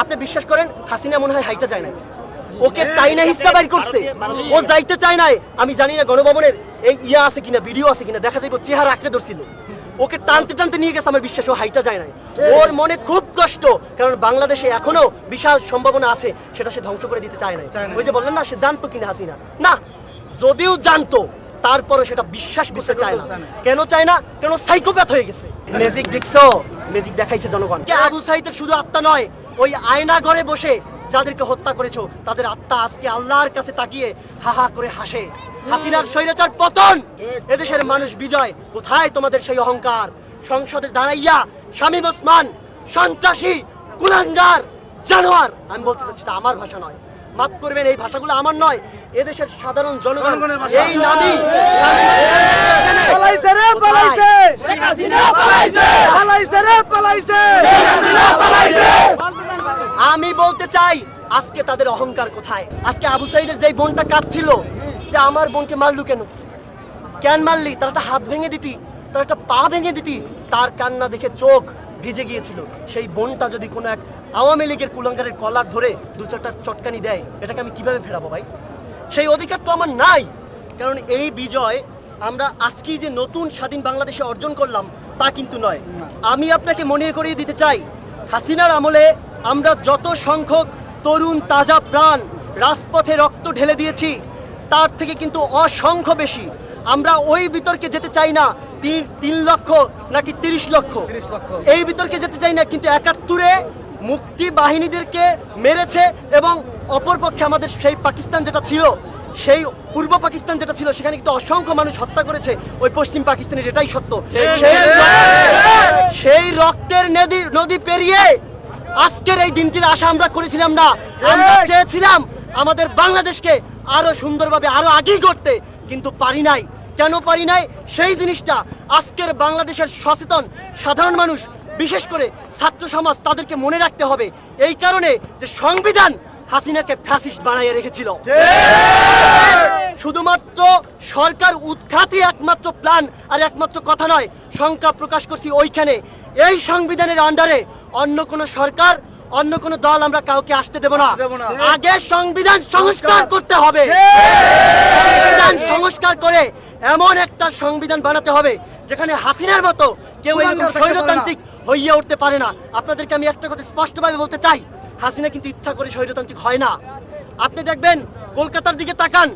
আপনি বিশ্বাস করেন হাসিনা মনে হয় হাইটা যায় না ওকে তাই না হিস্সা বাইর করছে। ও যাইতে চায় নাই। আমি জানি না গণভবনের এই ইয়া আছে কিনা ভিডিও আছে কিনা দেখা যাইব চেহারা আঁকড়ে ধরছিল। ওকে টানতে টানতে নিয়ে গেছে আমার বিশ্বাস ও হাইটা যায় নাই। ওর মনে খুব কষ্ট কারণ বাংলাদেশে এখনও বিশাল সম্ভাবনা আছে সেটা সে ধ্বংস করে দিতে চায় না ওই যে বললেন না সে জানতো কিনা হাসিনা। না যদিও জানতো তারপরে সেটা বিশ্বাস করতে চায় না। কেন চায় না? কেন সাইকোপ্যাথ হয়ে গেছে। ম্যাজিক দেখছ? ম্যাজিক দেখাইছে জনগণ। কে আবু সাইদের শুধু আত্মা নয় ওই আয়না ঘরে বসে যাদেরকে হত্যা করেছ তাদের আত্মা আজকে আল্লাহর কাছে তাকিয়ে হাহা করে হাসে। হাসিনার স্বৈরাচার পতন! এদেশের মানুষ বিজয় কোথায় তোমাদের সেই অহংকার? সংসদে দাঁড়াইয়া শামীম ওসমান সন্ত্রাসী কুলাঙ্গার জানোয়ার। আমি বলতে চাচ্ছি এটা আমার ভাষা নয়। মাফ করবেন এই ভাষাগুলো আমার নয় এদেশের সাধারণ জনগণ। এই নামই পালাইছে রে পালাইছে। পালাইছে। রে পালাইছে। আমি বলতে চাই, আজকে তাদের অহংকার কোথায়? আজকে আবু সাইদের যেই বোনটা কাঁদছিল, যে আমার বোনকে মারলু কেন? কেন মারলি? তার একটা হাত ভেঙে দিতি, তার একটা পা ভেঙে দিতি, তার কান্না দেখে চোখ ভিজে গিয়েছিল। সেই বোনটা যদি কোনো এক আওয়ামী লীগের কুলঙ্গারের কলার ধরে দু চারটা চটকানি দেয়, এটাকে আমি কীভাবে ফেরাবো ভাই? সেই অধিকার তো আমার নাই। কারণ এই বিজয় আমরা আজকেই যে নতুন স্বাধীন বাংলাদেশে অর্জন করলাম, তা কিন্তু নয়। আমি আপনাকে মনে করিয়ে দিতে চাই, হাসিনার আমলে আমরা যত সংখ্যক তরুণ তাজা প্রাণ রাজপথে রক্ত ঢেলে দিয়েছি তার থেকে কিন্তু অসংখ্য বেশি। আমরা ওই বিতর্কে যেতে চাই না তিন তিন লক্ষ নাকি তিরিশ লক্ষ। 30 লক্ষ। এই বিতর্কে যেতে চাই না কিন্তু একাত্তরে মুক্তি বাহিনীদেরকে মেরেছে এবং অপরপক্ষে আমাদের সেই পাকিস্তান যেটা ছিল সেই পূর্ব পাকিস্তান যেটা ছিল সেখানে কিন্তু অসংখ্য মানুষ হত্যা করেছে। ওই পশ্চিম পাকিস্তানের এটাই সত্য। সেই সেই রক্তের নদী নদী পেরিয়ে আজকের এই দিনটির আশা আমরা করেছিলাম না আমরা চেয়েছিলাম আমাদের বাংলাদেশকে আরও সুন্দরভাবে আরও আগেই করতে কিন্তু পারি নাই। কেন পারি নাই? সেই জিনিসটা আজকের বাংলাদেশের সচেতন সাধারণ মানুষ বিশেষ করে ছাত্র সমাজ তাদেরকে মনে রাখতে হবে। এই কারণে যে সংবিধান হাসিনাকে ফ্যাসিস্ট বানাইয়ে রেখেছিল। শুধুমাত্র সরকার উৎখাতই একমাত্র প্ল্যান আর একমাত্র কথা নয় শঙ্কা প্রকাশ করছি ওইখানে। এই সংবিধানের আন্ডারে অন্য কোনো সরকার অন্য কোনো দল আমরা কাউকে আসতে দেব না। আগে সংবিধান সংস্কার করতে হবে। সংবিধান সংস্কার করে এমন একটা সংবিধান বানাতে হবে যেখানে হাসিনার মতো কেউ এরকম। স্বৈরতান্ত্রিক হইয়া উঠতে পারে না। আপনাদেরকে আমি একটা কথা স্পষ্টভাবে বলতে চাই হাসিনা কিন্তু ইচ্ছা করে স্বৈরতান্ত্রিক হয় না। আপনি দেখবেন কলকাতার দিকে তাকান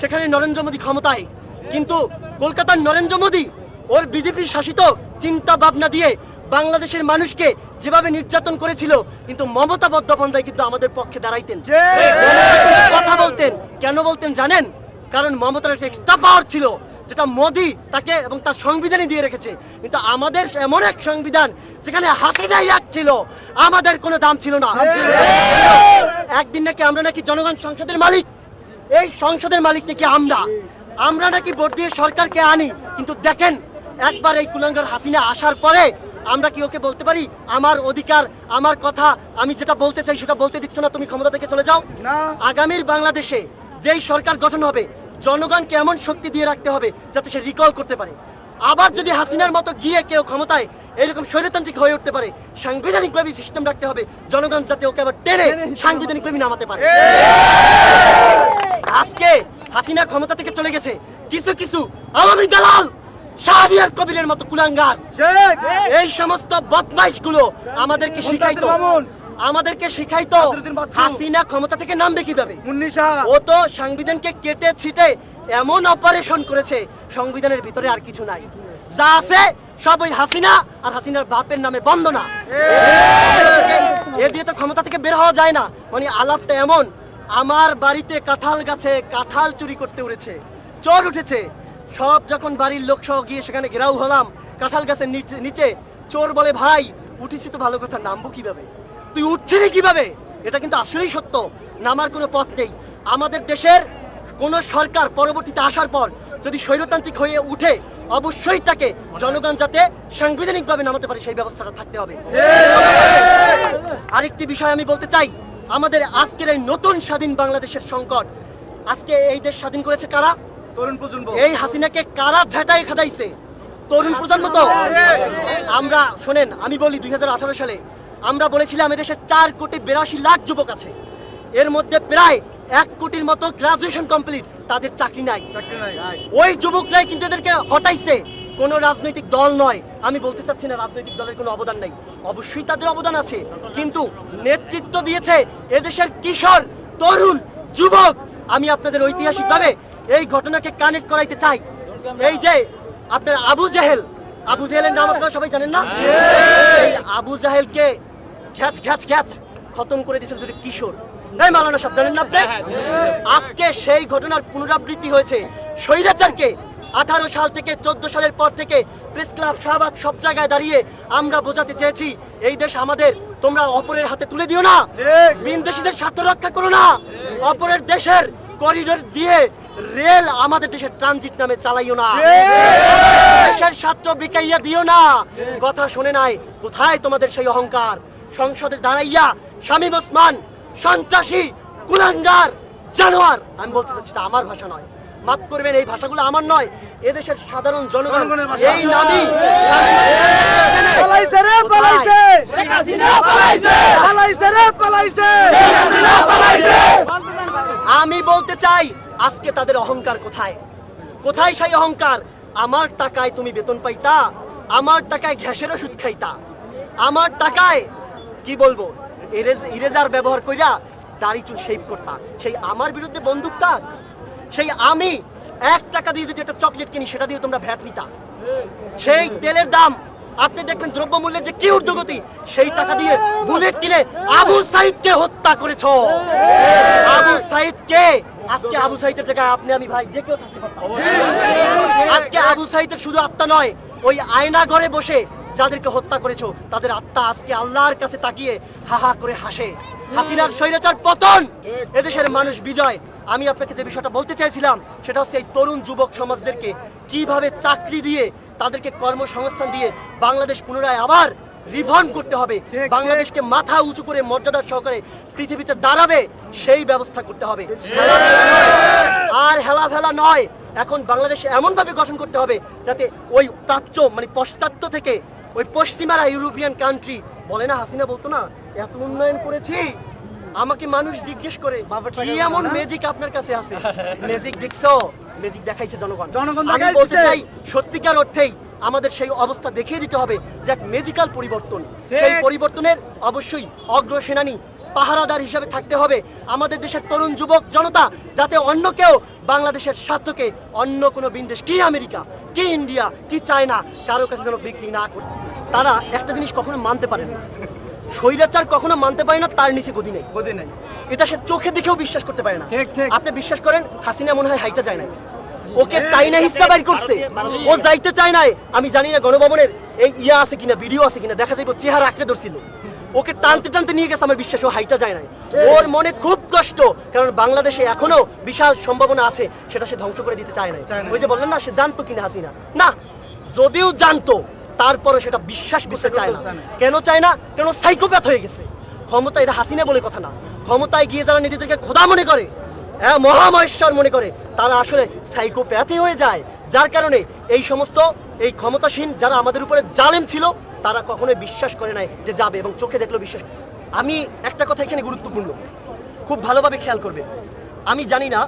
সেখানে নরেন্দ্র মোদী ক্ষমতায়। কিন্তু কলকাতার নরেন্দ্র মোদী ওর বিজেপি শাসিত চিন্তা ভাবনা দিয়ে বাংলাদেশের মানুষকে যেভাবে নির্যাতন করেছিল কিন্তু মমতা বন্দ্যোপাধ্যায় কিন্তু আমাদের পক্ষে দাঁড়াইতেন। কথা বলতেন কেন বলতেন জানেন? কারণ মমতার একটা এক্সট্রা পাওয়ার ছিল। যেটা মোদি তাকে এবং তার সংবিধানই দিয়ে রেখেছে। কিন্তু আমাদের এমন এক সংবিধান যেখানে হাসিনাই এক ছিল আমাদের কোনো দাম ছিল না। একদিন নাকি আমরা নাকি জনগণ সংসদের মালিক। এই সংসদের মালিক নাকি আমরা। আমরা নাকি ভোট দিয়ে সরকারকে আনি। কিন্তু দেখেন একবার এই কুলাঙ্গার হাসিনা আসার পরে আমরা কি ওকে বলতে পারি? আমার অধিকার আমার কথা আমি যেটা বলতে চাই সেটা বলতে দিচ্ছ না তুমি ক্ষমতা থেকে চলে যাও। আগামীর বাংলাদেশে যেই সরকার গঠন হবে জনগণকে এমন শক্তি দিয়ে রাখতে হবে যাতে সে রিকল করতে পারে? আবার যদি হাসিনার মতো গিয়ে কেউ ক্ষমতায় এরকম স্বৈরতান্ত্রিক হয়ে উঠতে পারে সাংবিধানিকভাবে সিস্টেম রাখতে হবে জনগণ যাতে ওকে আবার টেনে সাংবিধানিকভাবে নামাতে পারে। আজকে হাসিনা ক্ষমতা থেকে চলে গেছে। কিছু কিছু আওয়ামী দালাল শাহরিয়ার কবিরের মতো কুলাঙ্গার। এই সমস্ত বদমাইশগুলো আমাদেরকে শিখাইতো। আমাদেরকে শিখাইতো। হাসিনা ক্ষমতা থেকে নামবে কীভাবে? ও তো সংবিধানকে কেটে ছিটে এমন অপারেশন করেছে সংবিধানের ভিতরে আর কিছু নাই। যা আছে সব ওই হাসিনা আর হাসিনার বাপের নামে বন্দনা। এ দিয়ে তো ক্ষমতা থেকে বের হওয়া যায় না। মানে আলাপটা এমন আমার বাড়িতে কাঁঠাল গাছে কাঁঠাল চুরি করতে উড়েছে চোর উঠেছে। সব যখন বাড়ির লোক সহ গিয়ে সেখানে ঘেরাও হলাম কাঁঠাল গাছের নিচে নিচে চোর বলে ভাই উঠেছি তো ভালো কথা নামবো কীভাবে? তুই উঠছিলি কীভাবে? এটা কিন্তু আসলেই সত্য। নামার কোনো পথ নেই। আমাদের দেশের কোন সরকার পরবর্তীতে আসার পর যদি স্বৈরতান্ত্রিক হয়ে উঠে অবশ্যই তাকে জনগণ যাতে সাংবিধানিকভাবে নামাতে পারে সেই ব্যবস্থাটা থাকতে হবে। আরেকটি বিষয় আমি বলতে চাই আমাদের আজকের এই নতুন স্বাধীন বাংলাদেশের সংকট আজকে এই দেশ স্বাধীন করেছে কারা? তরুণ প্রজন্ম। এই হাসিনাকে কারা ঝাঁটাই খাদাইছে? তরুণ প্রজন্ম তো। আমরা শোনেন আমি বলি দুই হাজার আঠারো সালে আমরা বলেছিলাম এদেশে চার কোটি বিরাশি লাখ যুবক আছে। এর মধ্যে প্রায় এক কোটির মতো গ্রাজুয়েশন কমপ্লিট তাদের চাকরি নাই। চাকরি নাই ওই যুবকরাই কিন্তু এদেরকে হটাইছে। কোনো রাজনৈতিক দল নয়। আমি বলতে চাচ্ছি না রাজনৈতিক দলের কোনো অবদান নাই। অবশ্যই তাদের অবদান আছে। কিন্তু নেতৃত্ব দিয়েছে এদেশের কিশোর তরুণ যুবক। আমি আপনাদের ঐতিহাসিকভাবে এই ঘটনাকে কানেক্ট করাইতে চাই। এই যে আপনার আবু জাহেল আবু জাহেলের নাম আপনারা সবাই জানেন না? আবু জাহেলকে ঘ্যাচ ঘ্যাচ ঘ্যাচ। খতম করে দুটো কিশোর। এই মালানা সব জানেন না আপনি? আজকে সেই ঘটনার পুনরাবৃত্তি হয়েছে। স্বৈরাচারকে আঠারো সাল থেকে চোদ্দ সালের পর থেকে প্রেস ক্লাব শাহবাগ সব জায়গায় দাঁড়িয়ে আমরা বোঝাতে চেয়েছি এই দেশ আমাদের তোমরা অপরের হাতে তুলে দিও না। বিনদেশীদের স্বার্থ রক্ষা করো না। অপরের দেশের করিডোর দিয়ে রেল আমাদের দেশের ট্রানজিট নামে চালাইও না। দেশের স্বার্থ বিকাইয়া দিও না। কথা শুনে নাই কোথায় তোমাদের সেই অহংকার? সংসদে দাঁড়াইয়া শামীম ওসমান সন্ত্রাসী কুলাঙ্গার জানোয়ার। আমি বলতে চাচ্ছি এটা আমার ভাষা নয়। মাফ করবেন এই ভাষাগুলো আমার নয় এদেশের সাধারণ জনগণ। এই নামই পালাইছে রে পালাইছে। পালাইছে। রে পালাইছে। আমি বলতে চাই আজকে তাদের অহংকার কোথায়? কোথায় সেই অহংকার? আমার টাকায় তুমি বেতন পাইতা আমার টাকায় ঘ্যাসের ওষুধ খাইতা আমার টাকায় কি বলব? ইরেজার ব্যবহার কইরা দাড়ি চুল শেভ করতা সেই আমার বিরুদ্ধে বন্দুক তাক সেই আমি এক টাকা দিয়ে যদি একটা চকলেট কিনি, সেটা দিয়ে তোমরা ভ্যাট নিতা। সেই তেলের দাম, আপনি দেখবেন দ্রব্যমূল্যের যে কি ঊর্ধ্বগতি, সেই টাকা দিয়ে বুলেট কিনে আবু সাইদকে হত্যা করেছ। আবু সাইদ কে আজকে আবু সাইদের জায়গায় আপনি, আমি ভাই, যে কেউ থাকতে পারতাম। আজকে আবু সাইদের শুধু আত্মা নয়, ওই আয়না ঘরে বসে যাদেরকে হত্যা করেছ তাদের আত্মা আজকে আল্লাহর কাছে তাকিয়ে হাহা করে হাসে। হাসিনার স্বৈরাচার পতন! এদেশের মানুষ বিজয়। আমি আপনাকে যে বিষয়টা বলতে চাইছিলাম সেটা হচ্ছে এই তরুণ যুবক সমাজদেরকে কীভাবে চাকরি দিয়ে তাদেরকে কর্মসংস্থান দিয়ে বাংলাদেশ পুনরায় আবার রিফর্ম করতে হবে। বাংলাদেশকে মাথা উঁচু করে মর্যাদার সহকারে পৃথিবীতে দাঁড়াবে সেই ব্যবস্থা করতে হবে। আর হেলা ফেলা নয় এখন বাংলাদেশ এমনভাবে গঠন করতে হবে যাতে ওই প্রাচ্য মানে পশ্চাত্য থেকে ওই পশ্চিমারা ইউরোপিয়ান কান্ট্রি বলে না হাসিনা বলতো না এত উন্নয়ন করেছি আমাকে মানুষ জিজ্ঞেস করে কি এমন ম্যাজিক আপনার কাছে আছে? ম্যাজিক দেখছ? ম্যাজিক দেখাইছে জনগণ। জনগণ আমি বলতে চাই সত্যিকার অর্থেই আমাদের সেই অবস্থা দেখিয়ে দিতে হবে যে এক মেজিক্যাল পরিবর্তন সেই পরিবর্তনের অবশ্যই অগ্রসেনানী পাহারাদার হিসাবে থাকতে হবে। আমাদের দেশের তরুণ যুবক জনতা যাতে অন্য কেউ বাংলাদেশের স্বার্থকে অন্য কোনো বিন্দেশ কি আমেরিকা কি ইন্ডিয়া কি চায়না কারও কাছে যেন বিক্রি না করে। তারা একটা জিনিস কখনো মানতে পারে না। স্বৈরাচার কখনো মানতে পারে না তার নিচে গদি নেই। গদি নাই। এটা সে চোখে দেখেও বিশ্বাস করতে পারে না। আপনি বিশ্বাস করেন হাসিনা মনে হয় হাইটা যায় না ওকে তাই না হিস্সা বাইর করছে। ও যাইতে চায় নাই। আমি জানি না গণভবনের এই ইয়া আছে কিনা ভিডিও আছে কিনা দেখা যাইব চেহারা আঁকড়ে ধরছিল। ওকে টানতে টানতে নিয়ে গেছে আমার বিশ্বাস ও হাইটা যায় না ওর মনে খুব কষ্ট কারণ বাংলাদেশে এখনও বিশাল সম্ভাবনা আছে সেটা সে ধ্বংস করে দিতে চায় না চায় না। ওই যে বললেন না সে জানতো কিনা হাসিনা। না যদিও জানতো তারপরে সেটা বিশ্বাস করতে চায় না। চায় না। কেন চায় না? কেন সাইকোপ্যাথ হয়ে গেছে। ক্ষমতা এটা হাসিনা বলে কথা না। ক্ষমতায় গিয়ে যারা নিজেদেরকে খোদা মনে করে হ্যাঁ মহামহেশ্বর মনে করে তারা আসলে সাইকোপ্যাথই হয়ে যায়। যার কারণে এই সমস্ত এই ক্ষমতাসীন যারা আমাদের উপরে জালেম ছিল তারা কখনোই বিশ্বাস করে নাই যে যাবে এবং চোখে দেখল বিশ্বাস আমি একটা কথা এখানে গুরুত্বপূর্ণ। খুব ভালোভাবে খেয়াল করবে। আমি জানি না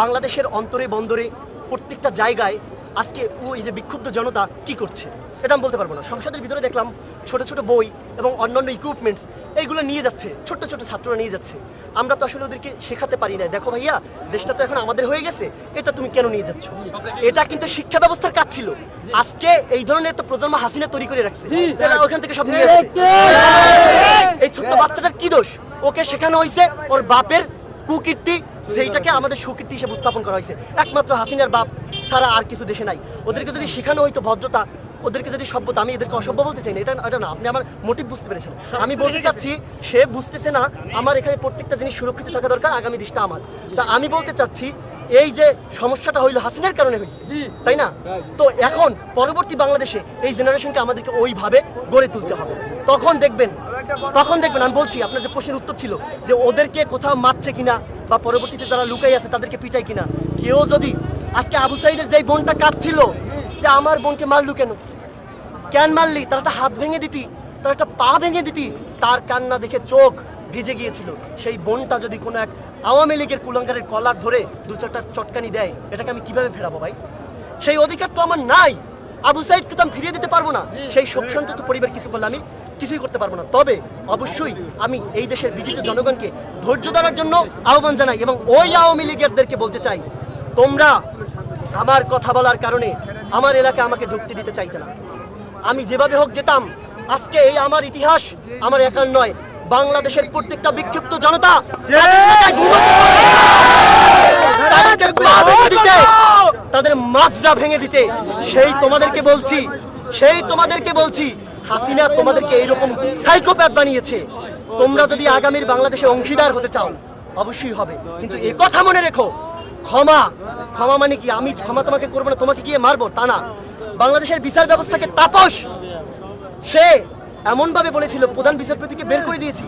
বাংলাদেশের অন্তরে বন্দরে প্রত্যেকটা জায়গায় আজকে ও এই যে বিক্ষুব্ধ জনতা কি করছে। এটা আমি বলতে পারব না। সংসদের ভিতরে দেখলাম ছোট ছোট বই এবং অন্যান্য ইকুইপমেন্টস এইগুলো নিয়ে যাচ্ছে ছোট ছোট ছাত্ররা নিয়ে যাচ্ছে। আমরা তো আসলে ওদেরকে শেখাতে পারি না দেখো ভাইয়া দেশটা তো এখন আমাদের হয়ে গেছে এটা তুমি কেন নিয়ে যাচ্ছ? এটা কিন্তু শিক্ষা ব্যবস্থার কাজ ছিল। আজকে এই ধরনের একটা প্রজন্ম হাসিনা তৈরি করে রাখছে যারা ওখান থেকে সব নিয়ে যাচ্ছে এই ছোট্ট বাচ্চাটার কি দোষ? ওকে শেখানো হয়েছে ওর বাপের কুকীর্তি সেইটাকে আমাদের সুকীর্তি হিসেবে উত্থাপন করা হয়েছে। একমাত্র হাসিনার বাপ ছাড়া আর কিছু দেশে নাই। ওদেরকে যদি শেখানো হইতো ভদ্রতা ওদেরকে যদি সভ্যতা আমি এদেরকে অসভ্য বলতে চাই না এটা এটা না আপনি আমার মোটিভ বুঝতে পেরেছেন। আমি বলতে চাচ্ছি সে বুঝতেছে না আমার এখানে প্রত্যেকটা জিনিস সুরক্ষিত থাকা দরকার আগামী দিশটা আমার। তা আমি বলতে চাচ্ছি এই যে সমস্যাটা হইল হাসিনার কারণে হয়েছে তাই না? তো এখন পরবর্তী বাংলাদেশে এই জেনারেশনকে আমাদেরকে ওইভাবে গড়ে তুলতে হবে। তখন দেখবেন তখন দেখবেন আমি বলছি আপনার যে প্রশ্নের উত্তর ছিল যে ওদেরকে কোথাও মারছে কিনা বা পরবর্তীতে যারা লুকাই আছে তাদেরকে পিটাই কিনা কেউ যদি আজকে আবু সাইদের যেই বোনটা কাঁদছিল যে আমার বোনকে মারলু কেন? কেন মারলি? তার একটা হাত ভেঙে দিতি, তার একটা পা ভেঙে দিতি। তার কান্না দেখে চোখ ভিজে গিয়েছিল। সেই বোনটা যদি কোনো এক আওয়ামী লীগের কুলাঙ্গারের কলার ধরে দু চারটা চটকানি দেয়, এটাকে আমি কীভাবে ফেরাবো ভাই? সেই অধিকার তো আমার নাই। আবু সাইদকে তো আমি ফিরিয়ে দিতে পারব না। সেই শোকসন্তত পরিবার কিছু করলে আমি কিছুই করতে পারব না। তবে অবশ্যই আমি এই দেশের বিজিত জনগণকে ধৈর্য ধরার জন্য আহ্বান জানাই এবং ওই আওয়ামী লীগেরদেরকে বলতে চাই, তোমরা আমার কথা বলার কারণে আমার এলাকায় আমাকে ঢুকতে দিতে চাইতে না। আমি যেভাবে হোক যেতাম আজকে এই আমার ইতিহাস আমার একার নয়। বাংলাদেশের প্রত্যেকটা বিক্ষিপ্ত জনতা তাদের দিতে ভেঙে দিতে। সেই তোমাদেরকে বলছি সেই তোমাদেরকে বলছি হাসিনা তোমাদেরকে এইরকম সাইকোপ্যাথ বানিয়েছে। তোমরা যদি আগামীর বাংলাদেশে অংশীদার হতে চাও অবশ্যই হবে। কিন্তু এ কথা মনে রেখো ক্ষমা। ক্ষমা মানে কি? আমি ক্ষমা তোমাকে করব না, তোমাকে গিয়ে মারবো, তা না। বাংলাদেশের বিচার ব্যবস্থাকে তাপস। সে এমনভাবে বলেছিল, প্রধান বিচারপতিকে বের করে দিয়েছি।